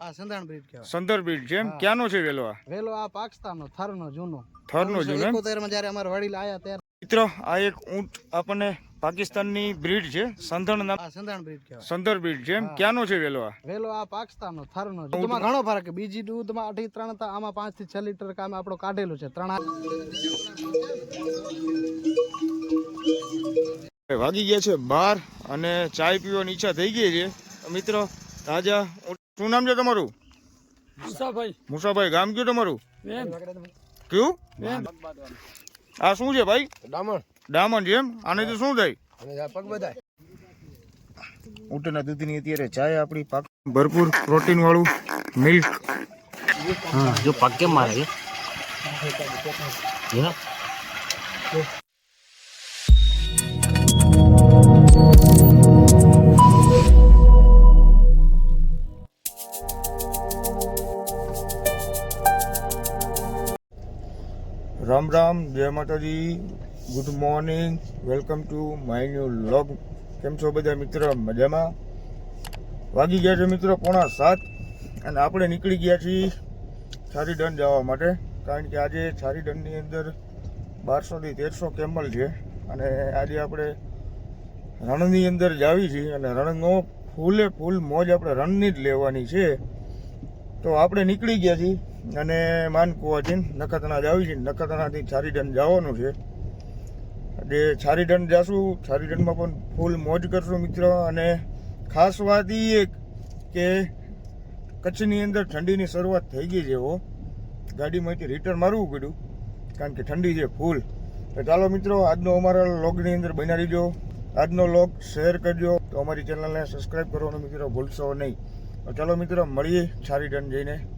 આ સંધાણ બ્રિડ કહેવાય. સંદર બ્રીડ છે એમ? ક્યાંનો છે વેલો આ? વેલો આ પાકિસ્તાનનો થરનો જૂનો. થરનો જૂનો એમ? 1971 માં જ્યારે અમારા વડીલ આયા ત્યારે મિત્રો આ એક ઊંટ આપણને પાકિસ્તાનની બ્રીડ છે સંધણ નામ આ સંધાણ બ્રિડ કહેવાય. સંદર બીડ છે એમ? ક્યાંનો છે વેલો આ? વેલો આ પાકિસ્તાનનો થરનો. દૂધમાં ઘણો ફરક બીજી દૂધમાં અઢી ત્રણ હતા આમાં પાંચથી છ લીટર કામ આપણો કાઢેલું છે. ત્રણ વાગી ગયા છે બાર અને ચાય પીવાની ઈચ્છા થઈ ગઈ છે. મિત્રો તાજા શું નામ છે તમારું? મુસાભાઈ. મુસાભાઈ ગામ કયું તમારું? કયું? આ શું છે ભાઈ? ડામણ. ડામણ છે એમ? આનેથી શું થાય? પગ બધાય. ઊંટના દૂધની અત્યારે ચાય આપણી પાક ભરપૂર પ્રોટીન વાળું મિલ્ક જો પાક કેમ મારે રામ રામ, જય Mataji good morning welcome to my new vlog કેમ છો બધા મિત્ર? મજામાં? વાગી ગયા છે મિત્રો પોણા સાત અને આપણે નીકળી ગયા છીએ છારીડન જવા માટે, કારણ કે આજે છારીડનની અંદર બારસોથી તેરસો કેમલ છે અને આજે આપણે રણની અંદર જાવી છીએ અને રણનો ફૂલે ફૂલ મોજ આપણે રણની જ લેવાની છે. તો આપણે નીકળી ગયા છીએ અને માનકુવાથી નખત્રાણા આવી છે. નખત્રાણાથી છારીડન જવાનું છે. એટલે છારીડન જશું. છારીડનમાં પણ ફૂલ મોજ કરશું મિત્રો. અને ખાસ વાત એ કે કચ્છની અંદર ઠંડીની શરૂઆત થઈ ગઈ છે હો. ગાડીમાંથી રિટર્ન મારવું પડ્યું. કારણ કે ઠંડી છે ફૂલ. તો ચાલો મિત્રો, આજનો અમારા લોગની અંદર બનાવી રહીજો. આજનો લોગ શેર કરજો. તો અમારી ચેનલને સબસ્ક્રાઈબ કરવાનો મિત્રો ભૂલશો નહીં. તો ચાલો મિત્રો, મળીએ છારીડન જઈને.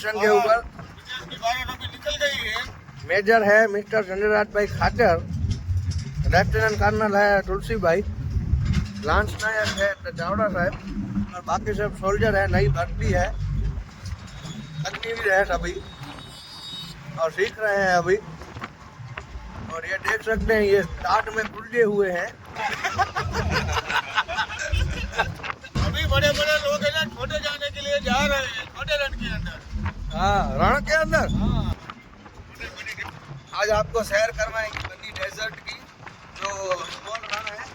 मिशन के ऊपर। मेजर है मिस्टर संजयराज भाई खाचर, लेफ्टिनेंट कर्नल है तुलसी भाई लांस नायक है चावड़ा साहब, और बाकी सब सोल्जर है, नई भर्ती है अग्निवीर है सभी, और सीख रहे हैं अभी। और ये देख सकते हैं, ये स्टार्ट में उलझे हुए हैं। अभी बड़े बड़े लोग हैं ना, छोटे जाने के लिए जा रहे हैं, छोटे रण के अंदर। हाँ रण के अंदर आज आपको सैर करवाएंगे बन्नी डेजर्ट की जो स्मॉल रण है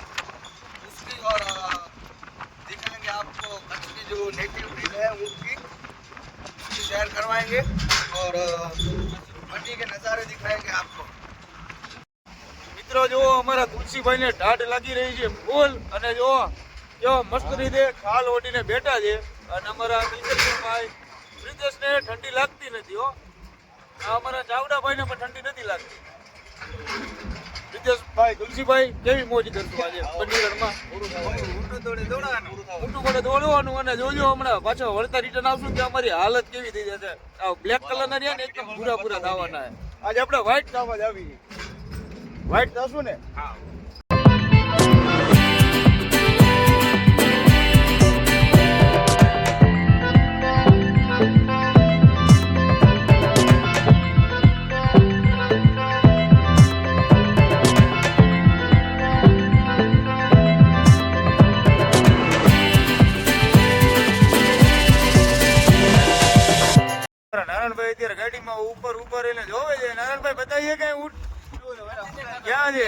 उसकी और अ, दिखाएंगे आपको कच्छ की जो नेटिव ब्रीड है उसकी उसकी सैर करवाएंगे और अ, बन्नी के नज़ारे दिखाएंगे आपको મિત્રો જો અમારા તુલસીભાઈ ને ઢાઢ લાગી રહી છે ફૂલ અને જો જો મસ્ત રીતે ખાલ ઓઢીને બેઠા છે અને અમારા દિલકશભાઈ બ્રિજેશ ને ઠંડી લાગતી નથી, હો. અમારા ચાવડાભાઈ ને પણ ઠંડી નથી લાગતી. તુલસીભાઈ, કેવી મોજ કરતું આજે દોડવાનું અને જોજો હમણાં પાછો વળતા રિટર્ન આવશું કે અમારી હાલત કેવી થઈ જશે. આ બ્લેક કલર ના રહ્યા ને, એકદમ પૂરા થવાના આજે આપણે વ્હાઈટ થવા જ આવી. વ્હાઈટ થશું ને? અત્યારે ગાડીમાં ઉપર ઉપર એને જોવે છે. નારાયણભાઈ બતાવીએ કઈ ઉઠ ક્યાં છે?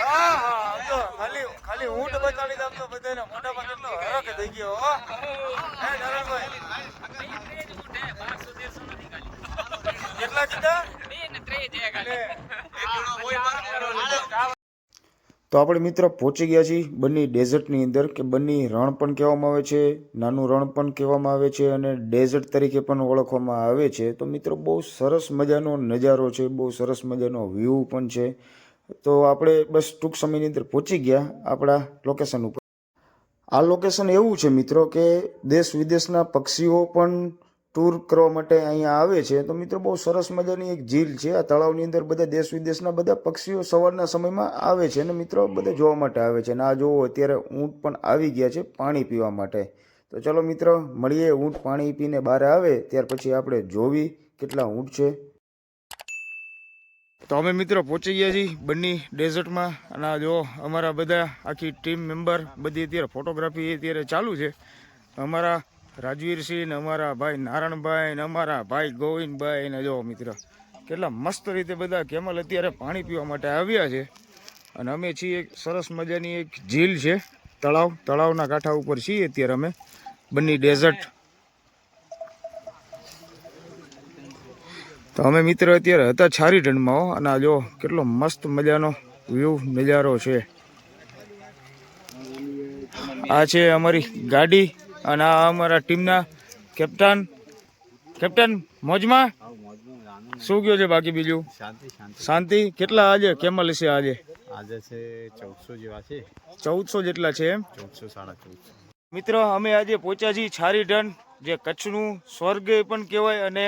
હા હા તો ખાલી ખાલી ઊંટ બચાવી દે તો બધાને. મોટામાં કેટલો હરક થઈ ગયો હો. હે નારાયણભાઈ કેટલા કીધા? તો આપણે મિત્રો પહોંચી ગયા છીએ બંને ડેઝર્ટની અંદર કે બંને રણ પણ કહેવામાં આવે છે, નાનું રણ પણ કહેવામાં આવે છે અને ડેઝર્ટ તરીકે પણ ઓળખવામાં આવે છે. તો મિત્રો બહુ સરસ મજાનો નજારો છે, બહુ સરસ મજાનો વ્યૂ પણ છે. તો આપણે બસ ટૂંક સમયની અંદર પહોંચી ગયા આપણા લોકેશન ઉપર. આ લોકેશન એવું છે મિત્રો કે દેશ વિદેશના પક્ષીઓ પણ ટૂર કરવા માટે અહીંયા આવે છે. તો મિત્રો બહુ સરસ મજાની એક ઝીલ છે. આ તળાવની અંદર બધા દેશ વિદેશના બધા પક્ષીઓ સવારના સમયમાં આવે છે અને મિત્રો બધા જોવા માટે આવે છે. અને આ જોવો અત્યારે ઊંટ પણ આવી ગયા છે પાણી પીવા માટે. તો ચલો મિત્રો, મળીએ ઊંટ પાણી પીને બહાર આવે, ત્યાર પછી આપણે જોવી કેટલા ઊંટ છે. તો અમે મિત્રો પહોંચી ગયા છીએ બન્ની ડેઝર્ટમાં. અને આ જો અમારા બધા આખી ટીમ મેમ્બર બધી અત્યારે ફોટોગ્રાફી અત્યારે ચાલુ છે. અમારા રાજવીરસિંહ ને અમારા ભાઈ નારાયણભાઈ ને અમારા ભાઈ ગોવિંદભાઈ ને જો મિત્ર, કેટલા મસ્ત રીતે બધા કેમલ અત્યારે પાણી પીવા માટે આવ્યા છે. અને અમે છીએ એક સરસ મજાની એક ઝીલ છે, તળાવ, તળાવના કાંઠા ઉપર છીએ અત્યારે અમે, બંને ડેઝર્ટ તો અમે મિત્ર અત્યારે હતા છારી ઢંડમાં હો, અને આ જો કેટલો મસ્ત મજાનો વ્યૂ નજારો છે. આ છે અમારી ગાડી અને આ અમારા ટીમના કેપ્ટન કેપ્ટન મોજમાં? શું ગયો છે બાકી બીજું? શાંતિ કેટલા આજે? કેમલ છે આજે? આજે છે ચૌદસો જેવા છે. ચૌદસો જેટલા છે એમ? ચૌદસો સાડા ચૌદસો. મિત્રો અમે આજે પહોંચ્યા છીએ છારીઢંડ જે કચ્છનું સ્વર્ગ પણ કહેવાય અને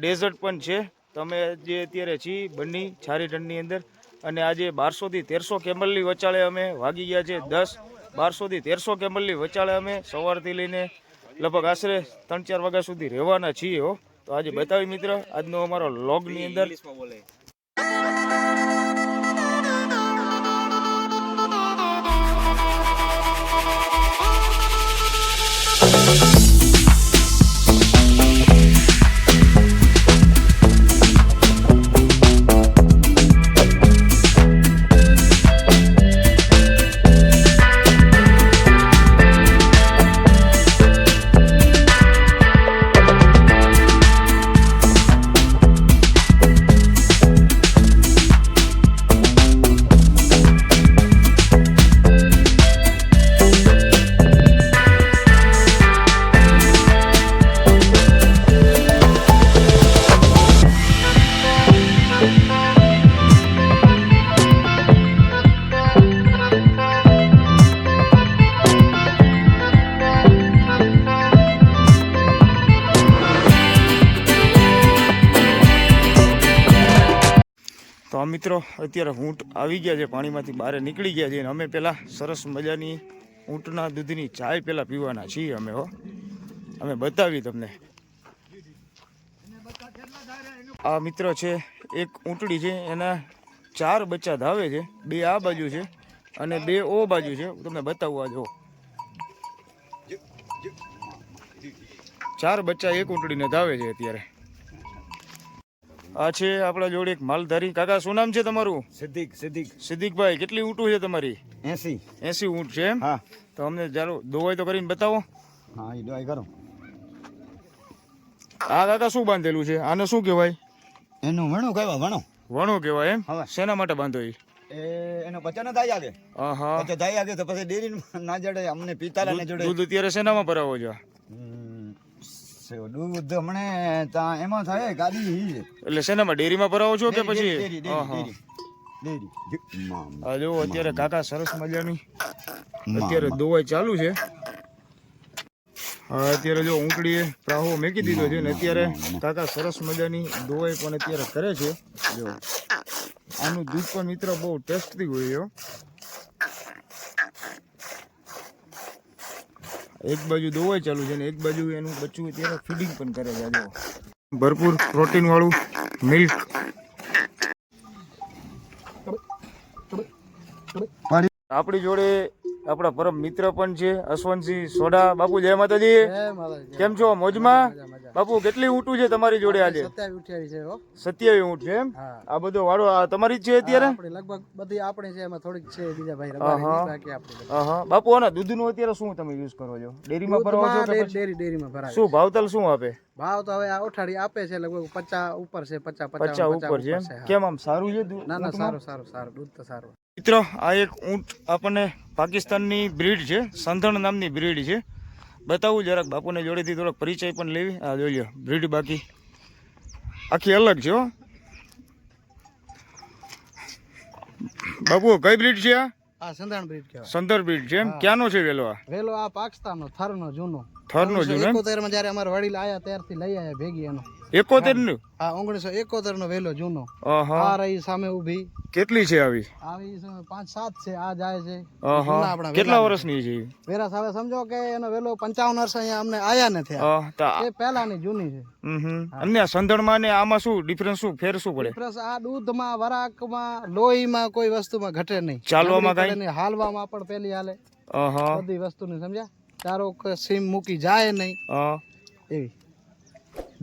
ડેઝર્ટ પણ છે. તમે જે અત્યારે છીએ બંની ટનની અંદર. અને આજે બારસોથી તેરસો કેમલની વચાળે અમે વાગી ગયા છે દસ. બારસોથી તેરસો કેમલની વચાળે અમે સવારથી લઈને લગભગ આશરે ત્રણ ચાર વાગ્યા સુધી રહેવાના છીએ, હો. તો આજે બતાવી મિત્ર, આજનો અમારો લોગની અંદર. મિત્રો, અત્યારે ઊંટ આવી ગયા છે, પાણીમાંથી બહાર નીકળી ગયા છે અને અમે પહેલાં સરસ મજાની ઊંટના દૂધની ચાય પહેલાં પીવાના છીએ અમે હો. અમે બતાવી તમને. આ મિત્ર છે, એક ઊંટડી છે, એના ચાર બચ્ચા ધાવે છે, બે આ બાજુ છે અને બે ઓ બાજુ છે તમને બતાવવા જો ચાર બચ્ચા એક ઊંટડીને ધાવે છે અત્યારે. આ છે આપણા જોડે એક માલધારી. કાકા શું નામ છે તમારું? સિદ્ધિક સિદ્ધિક સિદ્દીકભાઈ કેટલી ઊંટું છે તમારી? એસી. એસી ઊંટ છે એમ? હા. તો અમને ચાલો દોવાઈ તો કરીને બતાવો. હા એ દોવાઈ કરો. આ કાકા શું બાંધેલું છે? આને શું કહેવાય? એનું વણું કહેવાય વણો. વણો કહેવાય એમ? શેના માટે બાંધો એ એનો પચન થાય આગે આહા. પચન થાય આગે તો પછી ડેરી ના જડે અમને પિતાલા ને જોડે. દૂધ અત્યારે શેનામાં ભરાવો છો? સે- દૂધ હમણે ત્યાં એમાં થાય ગાડી હી છે. એટલે શેનામાં ડેરીમાં ભરાવો છો કે પછી? જો અત્યારે કાકા સરસ મજાની. અત્યારે દોવાઈ ચાલુ છે. અત્યારે જો ઊંટડીએ પ્રાહો મેકી દીધો છે ને અત્યારે કાકા સરસ મજાની દોવાઈ પણ અત્યારે કરે છે. જો. આનું દૂધ પણ મિત્ર બહુ ટેસ્ટી હોય છે હો. એક બાજુ દોવાઈ ચાલુ છે ને એક બાજુ એનું બચ્ચું અત્યારે ફીડિંગ પણ કરે છે ભરપૂર પ્રોટીન વાળું મિલ્ક આપણી જોડે આપણા પરમ મિત્ર પણ છે અશ્વંતસિંહ સોઢા. બાપુ જય માતાજી. કેમ છો? મોજમાં? બાપુ કેટલી ઊંટું છે તમારી જોડે આજે? સત્યાવી ઊંટ છે આ બધો વાળો તમારી જ છે અત્યારે? લગભગ બધી આપણી છે એમાં થોડીક છે બીજા ભાઈ બાપુ આના દૂધનું અત્યારે શું તમે યુઝ કરો છો? ડેરીમાં ભરો છો ડેરી ડેરીમાં ભરાય શું ભાવતાલ શું આપે? ભાવ તો હવે આ ઓઠાડી આપે છે લગભગ પચાસ ઉપર છે પચાસ પચાસ ઉપર છે કેમ આમ સારું છે દૂધ ના ના સારું સારું સારું. દૂધ તો સારું. મિત્રો આ એક ઊંટ આપણને પાકિસ્તાનની બ્રીડ છે સંધણ નામની બ્રીડ છે. બતાવું જરાક બાપુને જોડેથી થોડોક પરિચય પણ લેવી. આ જોઈ લો બ્રીડ બાકી. આખી અલગ છે બાપુ કઈ બ્રીડ છે આ? સંધાણ બ્રીડ કહેવાય. સંધર બ્રીડ છે એમ? ક્યાંનો છે વેલો આ? વેલો આ પાકિસ્તાનનો થરનો જૂનો. થરનો જૂનો એમ? એકોતેરમાં જ્યારે અમાર વડીલ આયા ત્યારથી લઈ આયા ભેગી એનો. એકોતેરનું? હા ઓગણીસો એકોતેર નો વેલો જૂનો. આ રહી સામે ઊભી. કેટલી છે આવી? આવી પાંચ સાત છે આ જાય છે. આપણા કેટલા. વર્ષની છે? વેરાસ હવે સમજો કે એનો વેલો પંચાવન વર્ષ અહીંયા અમને આયા ને થયા. એ પહેલાની જૂની છે. અને આ સંદણમાં ને આમાં શું ડિફરન્સ શું ફેર શું પડે? ડિફરન્સ આ દૂધમાં વરાકમાં લોહીમાં કોઈ વસ્તુમાં ઘટે નહીં. ચાલવામાં નબળી નહીં, હાલવામાં પણ પેલી હાલે. બધી બધી વસ્તુની સમજ્યા? ચારો કે સીમ મૂકી જાય નહીં. એવી.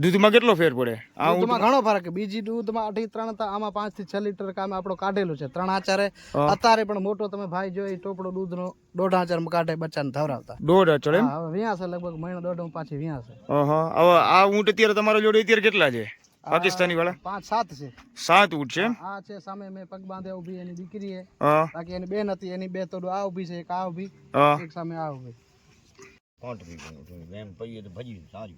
દૂધમાં કેટલો ફેર પડે? આ દૂધમાં ઘણો ફરક છે. બીજી દૂધમાં અઢી ત્રણ હતા આમાં પાંચથી છ લીટર કામે આપણો કાઢેલું છે. ત્રણ આચારે. અત્યારે પણ મોટો તમે ભાઈ જોઈ ટોપડો દૂધનો દોઢ આચાર કાઢે બચ્ચાને ધવરાવતા. દોઢ અચળ એમ? હવે વ્યાસ લગભગ મહિનો દોઢ પાછી વ્યાસ છે. હવે આ ઊંટ અત્યારે તમારા જોડે અત્યારે કેટલા છે? પાકિસ્તાની વાળા પાંચ સાત છે. સાત ઊંટ છે આ છે સામે મેં પગ બાંધે ઊભી એની દીકરી છે હા. બાકી એની બેન હતી એની બે તોડું આ ઊભી છે એક આ ઊભી એક સામે આ ઊભી. એમ પઈએ તો ભજી સારી.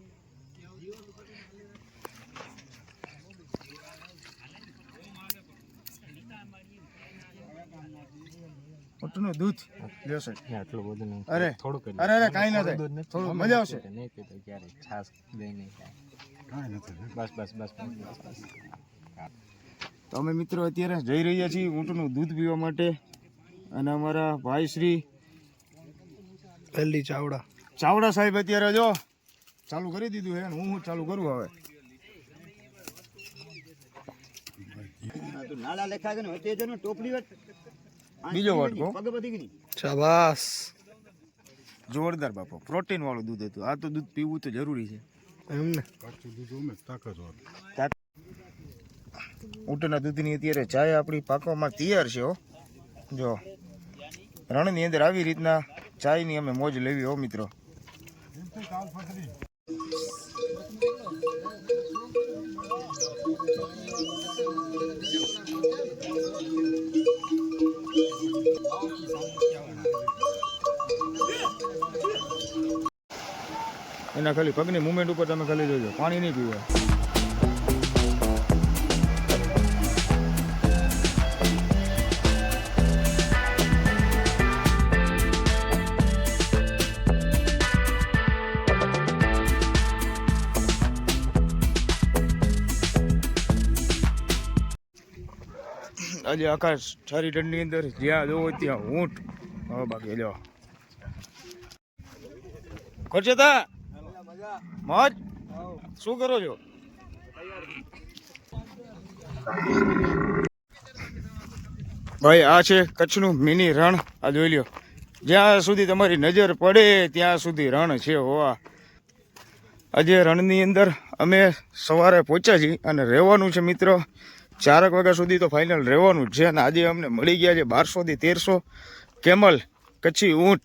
ઊંટનું દૂધ લેશે અરે અરે અરે કાંઈ ના થાય. થોડું મજા આવશે. તો અમે મિત્રો અત્યારે જઈ રહ્યા છીએ ઊંટનું દૂધ પીવા માટે. અને અમારા ભાઈ શ્રી પહેલી ચાવડા. ચાવડા સાહેબ અત્યારે જો ચાલુ કરી દીધું છે હું હું ચાલુ કરું હવે. તો નાળા લેખા છે ને જનો ટોપલી બીજો વાટકો. શાબાશ. જોરદાર બાપો પ્રોટીન વાળું દૂધ હતું. આ તો દૂધ પીવું તો જરૂરી છે. એમને. ઊંટના દૂધની અત્યારે ચાય આપણી પાકવામાં તૈયાર છે હો. જો રણની અંદર આવી રીતના ચાયની અમે મોજ લેવી હો મિત્રો. એના ખાલી પગની મુવમેન્ટ ઉપર તમે ખાલી જોજો. પાણી નહીં પીવે આજે આકાશ છારી ઠંડી અંદર જ્યાં જોવો ત્યાં ઊંટ. બાકી જો ખર્ચે તા. મોજ? શું કરો છો? ભાઈ, આ છે કચ્છનું મિની રણ. આ જોઈ લ્યો. જ્યાં સુધી તમારી નજર પડે, ત્યાં સુધી રણ છે હોવા. આજે રણની અંદર અમે સવારે પહોંચ્યા છીએ અને રહેવાનું છે મિત્રો. ચારક વાગ્યા સુધી તો ફાઇનલ રહેવાનું જ છે અને આજે અમને મળી ગયા છે બારસોથી તેરસો કેમલ કચ્છી ઊંટ.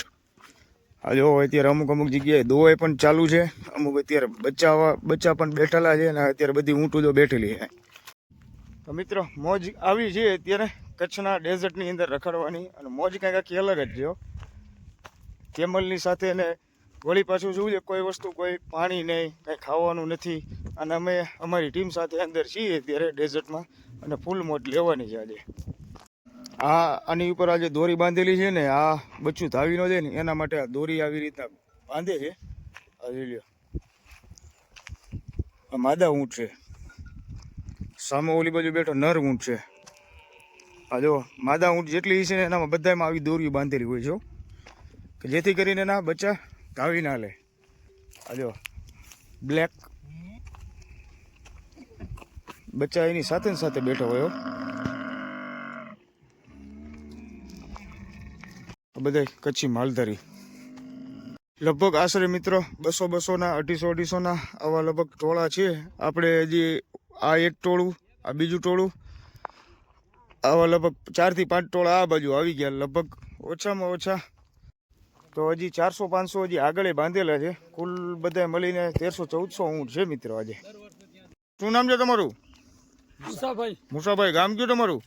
જો અત્યારે અમુક અમુક જગ્યાએ દોવાઈ પણ ચાલુ છે. અમુક અત્યારે બચ્ચા બચ્ચા પણ બેઠેલા છે અને અત્યારે બધી ઊંટું જો બેઠેલી છે. તો મિત્રો, મોજ આવી છે અત્યારે કચ્છના ડેઝર્ટની અંદર રખડવાની અને મોજ કંઈક આખી અલગ જ જો કેમલની સાથે ને વળી પાછું શું છે, કોઈ વસ્તુ, કોઈ પાણી નહીં, કંઈ ખાવાનું નથી. અને અમે અમારી ટીમ સાથે અંદર છીએ અત્યારે ડેઝર્ટમાં અને ફૂલ મોજ લેવાની છે આજે. આ આની ઉપર આ જે દોરી બાંધેલી છે ને, આ બચ્ચું ધાવી ન જાય ને, એના માટે આ દોરી આવી રીતના બાંધે છે. આ લ્યો. આ માદા ઊંટ છે. સામે ઓલી બાજુ બેઠો નર ઊંટ છે. આ જો માદા ઊંટ જેટલી છે ને, એનામાં બધામાં આવી દોરી બાંધેલી હોય છે કે જેથી કરીને એના બચ્ચા ધાવી ના લે. આ જો બ્લેક. બચ્ચા એની સાથે સાથે બેઠો હોય આ બધા કચ્છી માલધારી. લગભગ આશરે મિત્રો બસો બસોના અઢીસો અઢીસોના આવા લગભગ ટોળા છે. આપણે હજી આ એક ટોળું આ બીજું ટોળું આવા લગભગ ચારથી પાંચ ટોળા આ બાજુ આવી ગયા લગભગ ઓછામાં ઓછા. તો હજી ચારસો પાંચસો હજી આગળ બાંધેલા છે. કુલ બધા મળીને તેરસો ચૌદસો ઊંટ છે મિત્રો આજે. શું નામ છે તમારું? મુસાભાઈ. મુસાભાઈ ગામ કયું તમારું?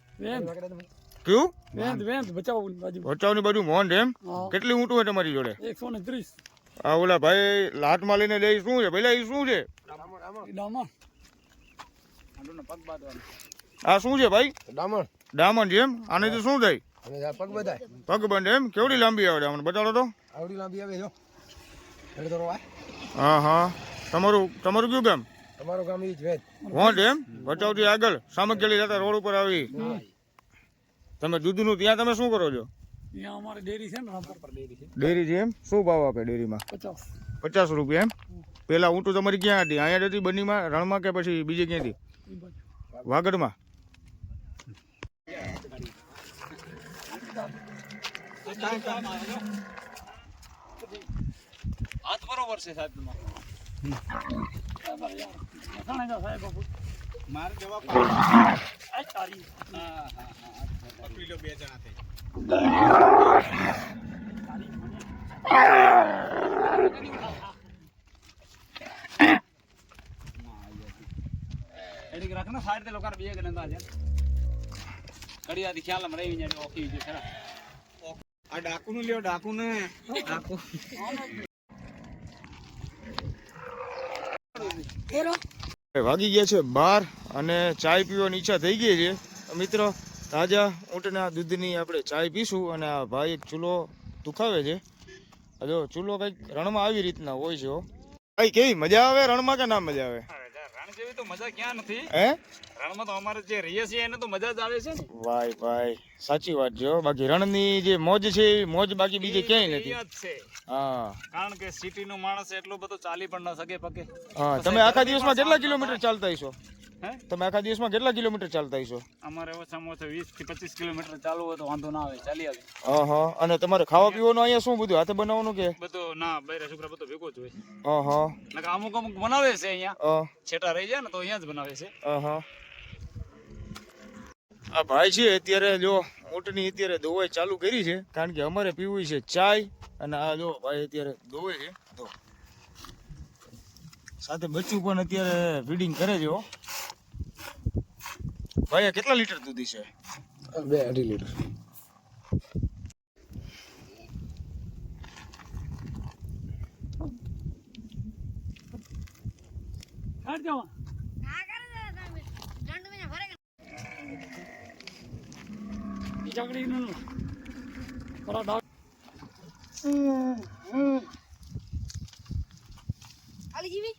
કયું વેંત વેંત બચાવ બાજુ. બચાવની બાજુ મોહન એમ? કેટલી ઊંટું હોય તમારી જોડે? એકસો ને ત્રીસ. આ ઓલા ભાઈ લાટમાં લઈને લે શું છે? પેલા એ શું છે? ડામણ. આ શું છે ભાઈ? ડામણ. ડામણ જેમ આને તો શું થાય? અને આ પગ બધાય. પગ બંધ એમ? કેવડી લાંબી આવે ડામણ? બતાડો તો. આવડી લાંબી આવે જો. એટલે તો આ હા હા. તમારું તમારું કયું ગામ? તમારું ગામ ઈ જ વેદ. વોંટ એમ? ભચાઉથી આગળ. સામગ્રી જતા રોડ ઉપર આવી. તમે દૂધનું ત્યાં તમે શું કરો છો? ત્યાં અમારે ડેરી છે ને રામપર પર ડેરી છે. ડેરી છે એમ? શું ભાવ આપે ડેરીમાં? પચાસ. પચાસ રૂપિયા એમ? પેલા ઊંટું તમારી ક્યાં હતી? અહીંયા હતી બનીમાં રણમાં કે પછી બીજે ક્યાંથી? વાગડમાં? મસાણા જા સાહેબ બાપુ મારે જવાબ આ તારી. એડી રાખ ને સાઈડ તે લોકો બે ગને તા છે. કડિયાથી ખ્યાલમાં રહી ઓકી જે ખરા. આ ડાકુ નું લ્યો ડાકુ ને ડાકુ વાગી ગયા છે બાર અને ચાય પીવાની ઈચ્છા થઈ ગઈ છે. મિત્રો તાજા ઊંટના દૂધની આપણે ચાય પીશું અને આ ભાઈ એક ચૂલો દુખાવે છે. જો ચૂલો કંઈક રણમાં આવી રીતના હોય છે. ભાઈ કેવી? મજા આવે રણમાં કે ના મજા આવે? રણ જેવી તો મજા ક્યાં નથી? હે? રણમાં તો અમારે જે રહીએ છીએ એને તો મજા જ આવે છે ને. ભાઈ ભાઈ સાચી વાત જો બાકી રણની જે મોજ છે મોજ બાકી બીજે ક્યાંય નથી. અહીંયા જ છે. હા. કારણ કે સિટી નો માણસ એટલો બધો ચાલી પણ ન શકે પકે હા તમે આખા દિવસમાં કેટલા કિલોમીટર ચાલતા હશો? તમે આખા દિવસમાં કેટલા કિલોમીટર ચાલતા હશો? અમારે ઓછામાં ઓછા વીસથી પચીસ કિલોમીટર ચાલવું હોય તો વાંધો ના આવે. ચાલી આવે. હા અને તમારે ખાવા પીવાનું અહીંયા શું બધું? હાથે બનાવવાનું કે? બધું ના બૈરા છોકરા બધો ભેગો જ હોય. હા અમુક અમુક બનાવે છે અહીંયા. છેટા રહી જાય ને તો અહીંયા જ બનાવે છે. આ ભાઈ છે અત્યારે જો ઊંટની અત્યારે દોવાઈ ચાલુ કરી છે કારણ કે અમારે પીવું છે ચાય અને આ જો ભાઈ અત્યારે દોવે છે તો સાથે બચ્ચું પણ અત્યારે ફીડિંગ કરે છે હો. ભાઈ આ કેટલા લીટર દૂધી છે? બે અઢી લીટર. કાઢ જવા. Ali Jibi.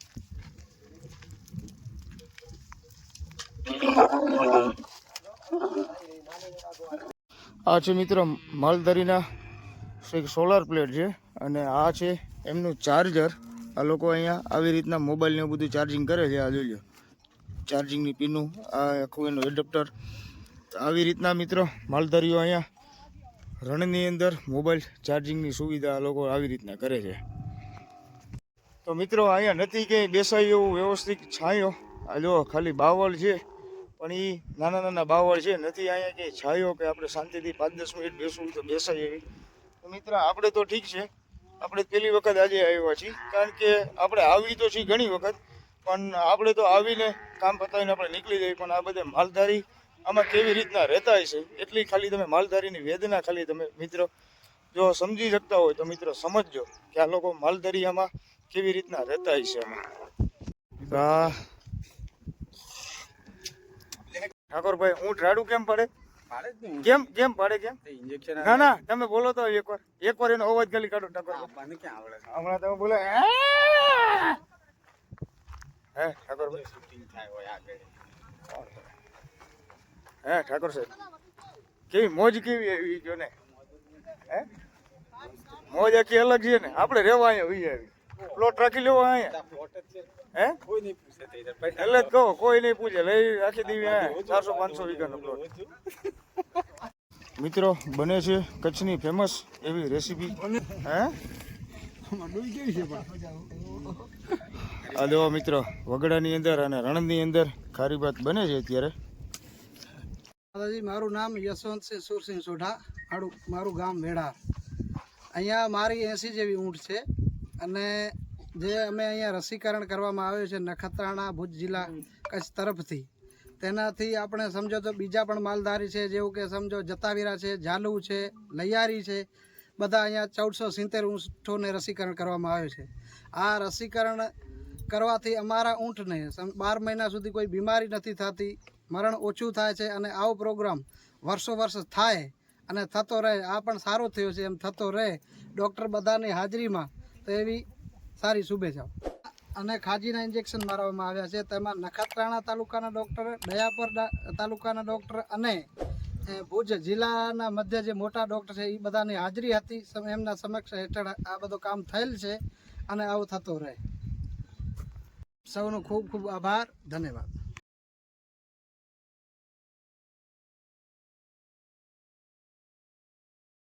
આ છે મિત્રો માલધારીના એક સોલાર પ્લેટ છે અને આ છે એમનું ચાર્જર આ લોકો અહીંયા આવી રીતના મોબાઈલને બધું ચાર્જિંગ કરે છે. આ લો. ચાર્જિંગની પીનું આ આખું એનું એડપ્ટર આવી રીતના મિત્રો માલધારીઓ અહીંયા રણની અંદર મોબાઈલ ચાર્જિંગની સુવિધા લોકો આવી રીતના કરે છે. તો મિત્રો અહીંયા નથી ક્યાંય બેસાય એવું વ્યવસ્થિત છાંયો. આ જો ખાલી બાવળ છે, પણ એ નાના નાના બાવળ છે. નથી અહીંયા ક્યાંય છાંયો કે આપણે શાંતિથી પાંચ દસ મિનિટ બેસવું તો બેસાય એવી. તો મિત્ર, આપણે તો ઠીક છે. આપણે પહેલી વખત આજે આવ્યા છીએ, કારણ કે આપણે આવી તો છીએ ઘણી વખત, પણ આપણે તો આવીને કામ પતાવીને આપણે નીકળી જઈએ. પણ આ બધા માલધારી આમાં કેવી રીતના રહેતા હશે એટલી ખાલી તમે માલધારીની વેદના ખાલી તમે મિત્રો જો સમજી શકતા હોય તો મિત્રો સમજજો કે આ લોકો માલધારી આમાં કેવી રીતના રહેતા હશે આમાં. ઠાકોરભાઈ હું રાડું કેમ પડે? કેમ કેમ પડે કેમ? ઇન્જેક્શન ના ના તમે બોલો તો એકવાર. એકવાર એનો અવાજ ખાલી કાઢો ઠાકોર હમણાં તમે બોલો હે ઠાકોરભાઈ. શૂટિંગ થાય હોય આગળ. હે, ઠાકોર સાહેબ? કેવી મોજ કેવી એવી કયો ને? હે? મોજ આખી અલગ છે ને. આપણે રહેવા અહીંયા વી આવી. પ્લોટ રાખી લેવો અહીંયા. જ હે? કોઈ નહીં પૂછે એટલે જ કહો, કોઈ નહીં પૂછે. લઈ રાખી દેવી ચારસો પાંચસો વીઘાનો પ્લોટ મિત્રો, બને છે કચ્છની ફેમસ એવી રેસીપી હે? આ જો મિત્રો, વગડાની અંદર અને રણની અંદર ખારી ભાત બને છે અત્યારે. દાદાજી, મારું નામ યશવંતસિંહ સુરસિંહ સોઢા. મારું મારું ગામ વેડાર. અહીંયા મારી એંસી જેવી ઊંટ છે અને જે અમે અહીંયા રસીકરણ કરવામાં આવ્યું છે નખત્રાણા ભુજ જિલ્લા કચ્છ તરફથી. તેનાથી આપણે સમજો તો બીજા પણ માલધારી છે, જેવું કે સમજો જતાવીરા છે, ઝાલુ છે, લૈયારી છે, બધા અહીંયા ચૌદસો સિત્તેર ઊંઠોને રસીકરણ કરવામાં આવ્યું છે. આ રસીકરણ કરવાથી અમારા ઊંટને બાર મહિના સુધી કોઈ બીમારી નથી થતી. મરણ ઓછું થાય છે અને આવો પ્રોગ્રામ વર્ષો વર્ષ થાય અને થતો રહે, આ પણ સારું થયું છે, એમ થતો રહે. ડૉક્ટર બધાની હાજરીમાં તો એવી સારી શુભેચ્છાઓ. અને ખાજીના ઇન્જેક્શન મારવામાં આવ્યા છે. તેમાં નખત્રાણા તાલુકાના ડૉક્ટર, દયાપર તાલુકાના ડૉક્ટર અને ભુજ જિલ્લાના મધ્ય જે મોટા ડૉક્ટર છે, એ બધાની હાજરી હતી. એમના સમક્ષ હેઠળ આ બધું કામ થયેલ છે અને આવું થતું રહે. સૌનો ખૂબ ખૂબ આભાર. ધન્યવાદ.